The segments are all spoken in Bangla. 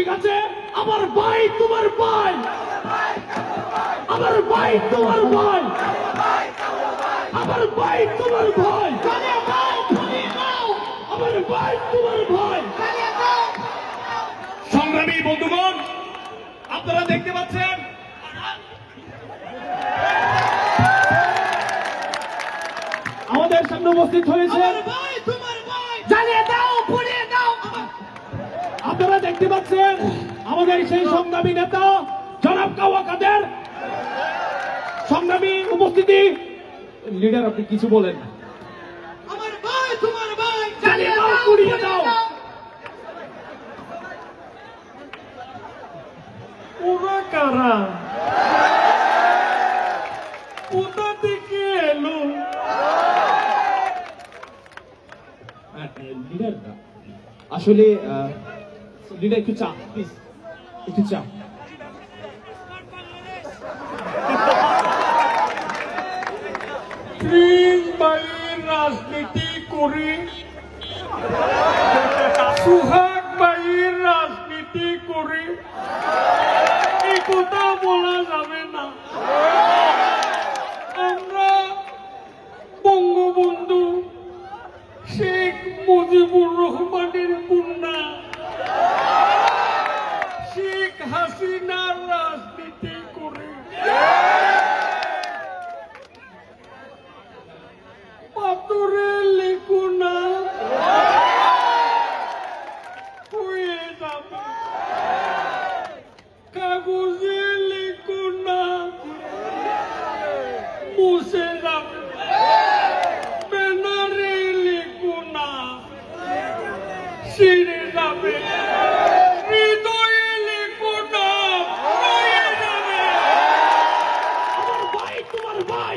ঠিক আছে? আমার ভাই তোমার ভাই। আমার ভাই তোমার ভাই। আমার ভাই তোমার ভাই। আমার ভাই তোমার ভাই। সংগ্রামী বন্ধুগণ আপনারা দেখতে পাচ্ছেন? আমাদের সামনে উপস্থিত হয়েছে। পুড়িয়ে দাও। আপনারা দেখতে পাচ্ছেন আমাদের সেই সংগ্রামী নেতা জনাব কাওয়া কাদের। সংগ্রামী উপস্থিতি। লিডার আপনি কিছু বলেন। আমার ভাই তোমার ভাই জ্বালিয়ে দাও পুড়িয়ে দাও। ওরা কারা? কোথা থেকে এলো। আসলে লিডার একটু চা প্লিজ একটু চা। রাজনীতি করি। সুহাগ ভাইয়ের রাজনীতি করে। কথা বলা যাবে না। আমরা বঙ্গবন্ধু শেখ মুজিবুর রহমানের কন্যা শেখ হাসিনার রাজনীতি করে পাথরে লেখো না হয়ে যাবে কাগজে লেখো না মুছে যাবে ব্যানারে লেখো না ছিঁড়ে যাবে হৃদয়ে লেখো না যাবে আমার ভাই তোমার ভাই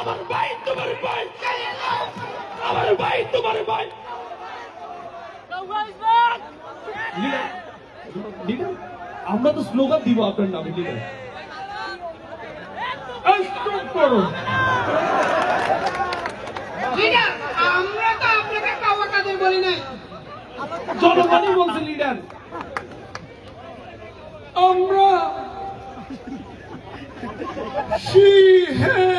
আমার ভাই তোমার ভাই আমার ভাই তোমার ভাই আমরা তো স্লোগান দিব আপনার নামে লিডার স্টপ করো আমরা তো আপনাকে কাওয়া কাদের বলি নাই। জনগণই বলছে লিডার আমরা she has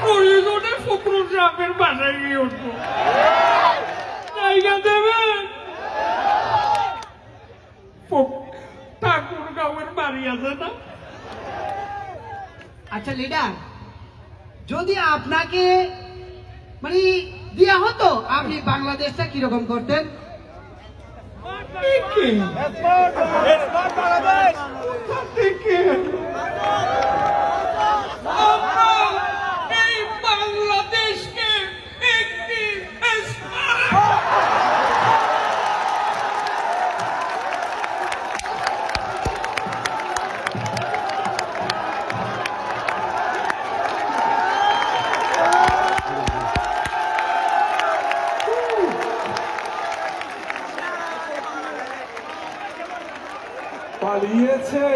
প্রয়োজনে ফখরুল সাহেবের বাসায় গিয়ে উঠবো। জায়গা দেবেন ঠাকুর গাঁয়ের বাড়ি আছে না? আচ্ছা লিডার যদি আপনাকে মানে দেয়া হতো আপনি বাংলাদেশটা কীরকম করতেন? কোথা পালিয়েছে